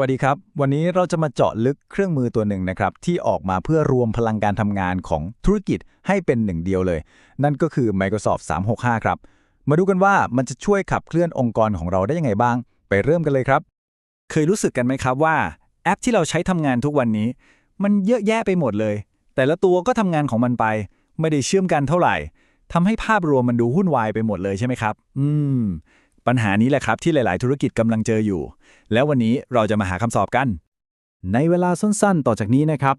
วัสดีครับ วันนี้เราจะมาเจาะลึกเครื่องมือตัวหนึ่งนะครับ ที่ออกมาเพื่อรวมพลังการทำงานของธุรกิจให้เป็นหนึ่งเดียวเลย นั่นก็คือ Microsoft 365 ครับ มาดูกันว่ามันจะช่วยขับเคลื่อนองค์กรของเราได้ยังไงบ้าง ไปเริ่มกันเลยครับ เคยรู้สึกกันไหมครับว่า แอปที่เราใช้ทำงานทุกวันนี้ มันเยอะแยะไปหมดเลย แต่ละตัวก็ทำงานของมันไป ไม่ได้เชื่อมกันเท่าไหร่ทำให้ภาพรวมมันดูวุ่นวายไปหมดเลยใช่ไหมครับ อืม ปัญหานี้แหละครับที่หลาย ๆ ธุรกิจกำลังเจออยู่ แล้ววันนี้เราจะมาหาคำตอบกัน ในเวลาสั้น ๆ ต่อจากนี้นะครับ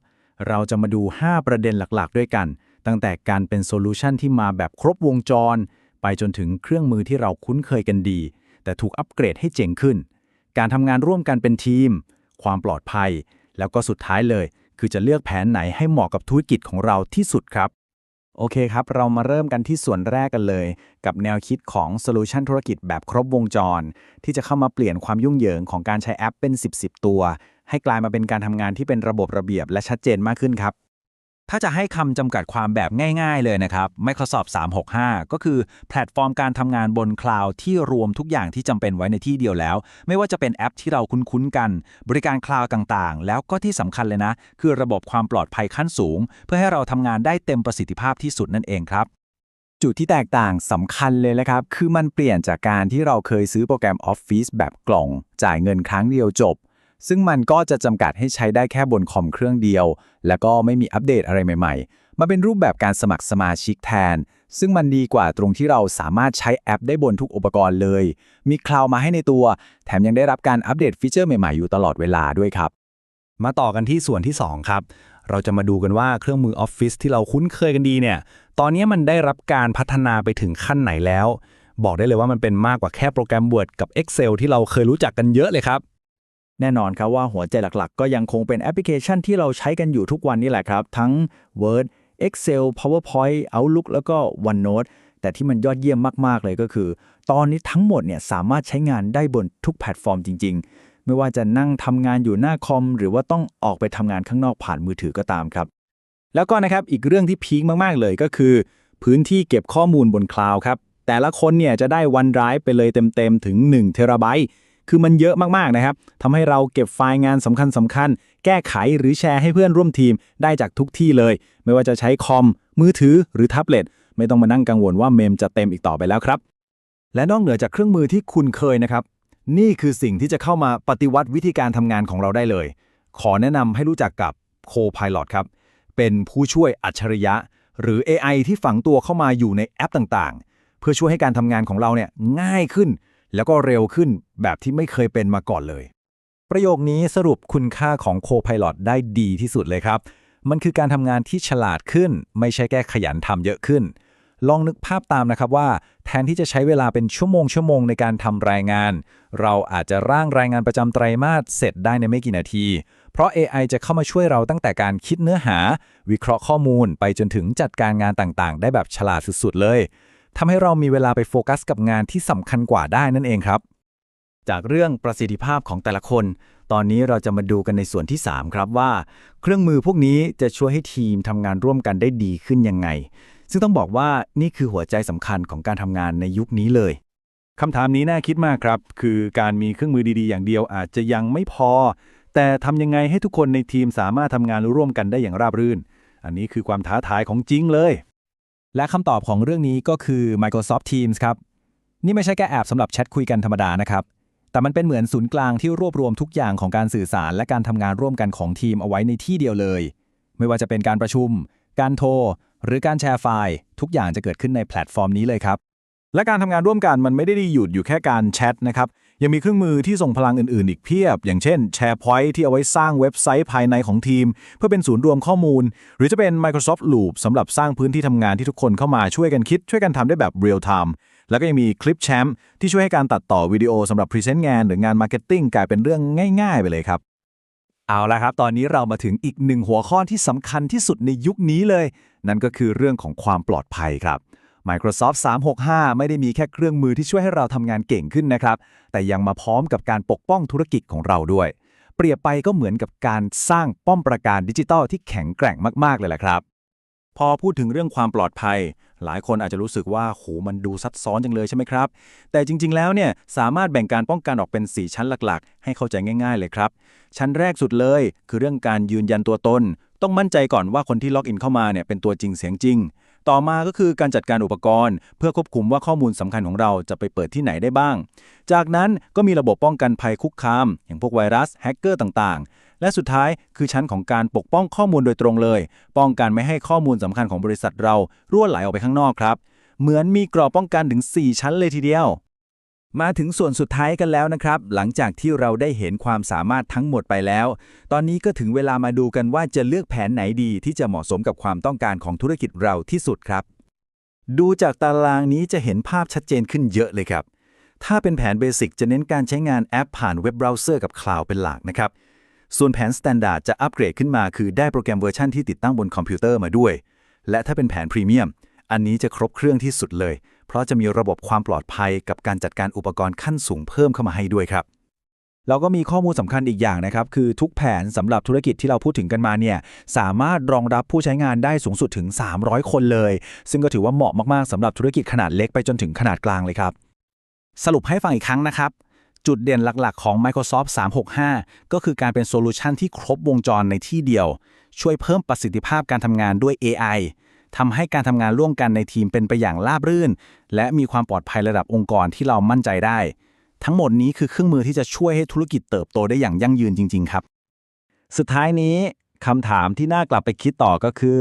เราจะมาดู 5 ประเด็นหลัก ๆ ด้วยกัน ตั้งแต่การเป็นโซลูชันที่มาแบบครบวงจร ไปจนถึงเครื่องมือที่เราคุ้นเคยกันดี แต่ถูกอัปเกรดให้เจ๋งขึ้น การทำงานร่วมกันเป็นทีม ความปลอดภัย แล้วก็สุดท้ายเลย คือจะเลือกแผนไหนให้เหมาะกับธุรกิจของเราที่สุดครับ โอเคครับ เรามาเริ่มกันที่ส่วนแรกกันเลย กับแนวคิดของโซลูชันธุรกิจแบบครบวงจร ที่จะเข้ามาเปลี่ยนความยุ่งเหยิงของการใช้แอปเป็น 10 10 ตัว ให้กลายมาเป็นการทำงานที่เป็นระบบระเบียบและชัดเจนมากขึ้นครับ ถ้าจะให้คำจำกัดความแบบง่ายๆเลยนะครับ Microsoft 365 ก็คือแพลตฟอร์มการทำงานบนคลาวด์ที่รวมทุกอย่างที่จำเป็นไว้ในที่เดียวแล้ว ไม่ว่าจะเป็นแอปที่เราคุ้นๆกัน บริการคลาวด์ต่างๆ แล้วก็ที่สำคัญเลยนะ คือระบบความปลอดภัยขั้นสูง เพื่อให้เราทำงานได้เต็มประสิทธิภาพที่สุดนั่นเองครับจุดที่แตกต่างสำคัญเลยนะครับ คือมันเปลี่ยนจากการที่เราเคยซื้อโปรแกรม Office แบบกล่อง จ่ายเงินครั้งเดียวจบ ซึ่งมันก็จะจำกัดให้ใช้ได้แค่บนคอมเครื่องเดียว แล้วก็ไม่มีอัปเดตอะไรใหม่ ๆ มาเป็นรูปแบบการสมัครสมาชิกแทน ซึ่งมันดีกว่าตรงที่เราสามารถใช้แอปได้บนทุกอุปกรณ์เลย มีคลาวมาให้ในตัว แถมยังได้รับการอัปเดตฟีเจอร์ใหม่ๆอยู่ตลอดเวลาด้วยครับ มาต่อกันที่ส่วนที่ 2 ครับ เราจะมาดูกันว่าเครื่องมือ Office ที่เราคุ้นเคยกันดีเนี่ย ตอนนี้มันได้รับการพัฒนาไปถึงขั้นไหนแล้ว บอกได้เลยว่ามันเป็นมากกว่าแค่โปรแกรม Word กับ Excel ที่เราเคยรู้จักกันเยอะเลยครับ แน่นอนครับว่าหัวใจหลักๆ ก็ยังคงเป็นแอปพลิเคชันที่เราใช้กันอยู่ทุกวันนี่แหละครับ ทั้ง Word Excel PowerPoint Outlook แล้วก็ OneNote แต่ที่มันยอดเยี่ยมมากๆเลยก็คือ ตอนนี้ทั้งหมดเนี่ยสามารถใช้งานได้บนทุกแพลตฟอร์มจริง ๆ ไม่ว่าจะนั่งทำงานอยู่หน้าคอม หรือว่าต้องออกไปทำงานข้างนอกผ่านมือถือก็ตามครับ แล้วก็นะครับอีกเรื่องที่พีคมากๆเลยก็คือ พื้นที่เก็บข้อมูลบนคลาวด์ครับแต่ละคนเนี่ยจะได้ OneDrive ไปเลยเต็มๆถึง1เทราไบต์ คือมันเยอะมากๆนะครับทำให้เราเก็บไฟล์งานสำคัญสำคัญๆแก้ไขหรือแชร์ให้เพื่อนร่วมทีมได้จากทุกที่เลย ไม่ว่าจะใช้คอม มือถือหรือแท็บเล็ตไม่ต้องมานั่งกังวลว่าเมมจะเต็มอีกต่อไปแล้วครับ และนอกเหนือจากเครื่องมือที่คุณเคยนะครับ นี่คือสิ่งที่จะเข้ามาปฏิวัติวิธีการทำงานของเราได้เลย ขอแนะนำให้รู้จักกับ Copilot ครับ เป็นผู้ช่วยอัจฉริยะ หรือ AI ที่ฝังตัวเข้ามาอยู่ในแอปต่างๆ เพื่อช่วยให้การทำงานของเราเนี่ยง่ายขึ้น แล้วก็เร็วขึ้นแบบที่ไม่เคยเป็นมาก่อนเลย ประโยคนี้สรุปคุณค่าของ Copilot ได้ดีที่สุดเลยครับ มันคือการทำงานที่ฉลาดขึ้น ไม่ใช่แค่ขยันทำเยอะขึ้น ลองนึกภาพตามนะครับว่า แทนที่จะใช้เวลาเป็นชั่วโมงชั่วโมงในการทำรายงาน เราอาจจะร่างรายงานประจำไตรมาสเสร็จได้ในไม่กี่นาที เพราะ AI จะเข้ามาช่วยเราตั้งแต่การคิดเนื้อหา วิเคราะห์ข้อมูลไปจนถึงจัดการงานต่างๆ ได้แบบฉลาดสุดๆเลย ทำให้เรามีเวลาไปโฟกัสกับงานที่สำคัญกว่าได้นั่นเองครับ จากเรื่องประสิทธิภาพของแต่ละคน ตอนนี้เราจะมาดูกันในส่วนที่ 3 ครับว่า เครื่องมือพวกนี้จะช่วยให้ทีมทำงานร่วมกันได้ดีขึ้นยังไง ซึ่งต้องบอกว่านี่คือหัวใจสำคัญของการทำงานในยุคนี้เลยคำถามนี้น่าคิดมากครับ คือการมีเครื่องมือดีๆ อย่างเดียวอาจจะยังไม่พอ แต่ทำยังไงให้ทุกคนในทีมสามารถทำงานร่วมกันได้อย่างราบรื่น อันนี้คือความท้าทายของจริงเลย และคำตอบของเรื่องนี้ก็คือ Microsoft Teams ครับ นี่ไม่ใช่แค่แอปสำหรับแชทคุยกันธรรมดานะครับ แต่มันเป็นเหมือนศูนย์กลางที่รวบรวมทุกอย่างของการสื่อสาร และการทำงานร่วมกันของทีมเอาไว้ในที่เดียวเลย ไม่ว่าจะเป็นการประชุม การโทร หรือการแชร์ไฟล์ ทุกอย่างจะเกิดขึ้นในแพลตฟอร์มนี้เลยครับ และการทำงานร่วมกันมันไม่ได้หยุดอยู่แค่การแชทนะครับ ยังมีเครื่องมือที่ส่งพลังอื่นๆ อีกเพียบ อย่างเช่น SharePoint ที่เอาไว้สร้างเว็บไซต์ภายในของทีม เพื่อเป็นศูนย์รวมข้อมูล หรือจะเป็น Microsoft Loop สำหรับสร้างพื้นที่ทำงานที่ทุกคนเข้ามาช่วยกันคิด ช่วยกันทำได้แบบ real time แล้วก็ยังมีคลิปแชมป์ที่ช่วยให้การตัดต่อวิดีโอสำหรับพรีเซนต์งานหรืองานมาร์เก็ตติ้งกลายเป็นเรื่องง่าย ๆ ไปเลยครับเอาละครับ ตอนนี้เรามาถึงอีกหนึ่งหัวข้อที่สำคัญที่สุดในยุคนี้เลย นั่นก็คือเรื่องของความปลอดภัยครับ Microsoft 365 ไม่ได้มีแค่เครื่องมือที่ช่วยให้เราทำงานเก่งขึ้นนะครับ แต่ยังมาพร้อมกับการปกป้องธุรกิจของเราด้วย เปรียบไปก็เหมือนกับการสร้างป้อมปราการดิจิทัลที่แข็งแกร่งมากๆเลยแหละครับ พอพูดถึงเรื่องความปลอดภัย หลายคนอาจจะรู้สึกว่าโหมันดูซับซ้อนจังเลยใช่ไหมครับ แต่จริง ๆ แล้วเนี่ยสามารถแบ่งการป้องกันออกเป็น 4 ชั้นหลักๆ ให้เข้าใจง่าย ๆ เลยครับ ชั้นแรกสุดเลย คือเรื่องการยืนยันตัวตน ต้องมั่นใจก่อนว่าคนที่ล็อกอินเข้ามาเนี่ยเป็นตัวจริงเสียงจริง ต่อมาก็คือการจัดการอุปกรณ์ เพื่อควบคุมว่าข้อมูลสำคัญของเราจะไปเปิดที่ไหนได้บ้าง จากนั้นก็มีระบบป้องกันภัยคุกคาม อย่างพวกไวรัสแฮกเกอร์ต่างๆ และสุดท้ายคือชั้นของการปกป้องข้อมูลโดยตรงเลย ป้องกันไม่ให้ข้อมูลสำคัญของบริษัทเรารั่วไหลออกไปข้างนอกครับ เหมือนมีกรอบป้องกันถึง 4 ชั้นเลยทีเดียว มาถึงส่วนสุดท้ายกันแล้วนะครับ หลังจากที่เราได้เห็นความสามารถทั้งหมดไปแล้ว ตอนนี้ก็ถึงเวลามาดูกันว่าจะเลือกแผนไหนดีที่จะเหมาะสมกับความต้องการของธุรกิจเราที่สุดครับ ดูจากตารางนี้จะเห็นภาพชัดเจนขึ้นเยอะเลยครับ ถ้าเป็นแผนเบสิกจะเน้นการใช้งานแอปผ่านเว็บเบราว์เซอร์กับคลาวด์เป็นหลักนะครับ ส่วนแผน Standard จะอัปเกรดขึ้นมาคือได้โปรแกรมเวอร์ชันที่ติดตั้งบนคอมพิวเตอร์มาด้วย และถ้าเป็นแผนพรีเมียมอันนี้จะครบเครื่องที่สุดเลย เพราะจะมีระบบความปลอดภัยกับการจัดการอุปกรณ์ขั้นสูงเพิ่มเข้ามาให้ด้วยครับแล้วก็มีข้อมูลสำคัญอีกอย่างนะครับ คือทุกแผนสำหรับธุรกิจที่เราพูดถึงกันมาเนี่ยสามารถรองรับผู้ใช้งานได้สูงสุดถึง 300 คนเลย ซึ่งก็ถือว่าเหมาะมากๆสำหรับธุรกิจขนาดเล็กไปจนถึงขนาดกลางเลยครับ สรุปให้ฟังอีกครั้งนะครับ จุดเด่นหลักๆ ของ Microsoft 365 ก็คือการเป็นโซลูชันที่ครบวงจรในที่เดียว ช่วยเพิ่มประสิทธิภาพการทำงานด้วย AI ทำให้การทำงานร่วมกันในทีมเป็นไปอย่างราบรื่น และมีความปลอดภัยระดับองค์กรที่เรามั่นใจได้ ทั้งหมดนี้คือเครื่องมือที่จะช่วยให้ธุรกิจเติบโตได้อย่างยั่งยืนจริง ๆ ครับ สุดท้ายนี้คำถามที่น่ากลับไปคิดต่อก็คือ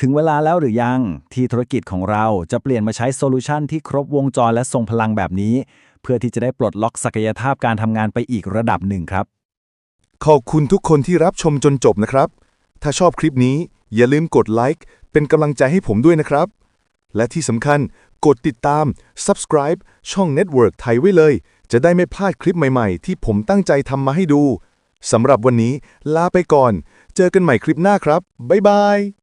ถึงเวลาแล้วหรือยังที่ธุรกิจของเราจะเปลี่ยนมาใช้โซลูชันที่ครบวงจรและทรงพลังแบบนี้ เพื่อที่จะได้ปลดล็อกศักยภาพการทำงานไปอีกระดับหนึ่งครับ ขอบคุณทุกคนที่รับชมจนจบนะครับ ถ้าชอบคลิปนี้อย่าลืมกดไลค์ เป็นกำลังใจให้ผมด้วยนะครับ และที่สำคัญกดติดตาม subscribe ช่อง Network ไทยไว้เลย จะได้ไม่พลาดคลิปใหม่ๆ ที่ผมตั้งใจทำมาให้ดูสำหรับวันนี้ลาไปก่อน เจอกันใหม่คลิปหน้าครับ บ๊ายบาย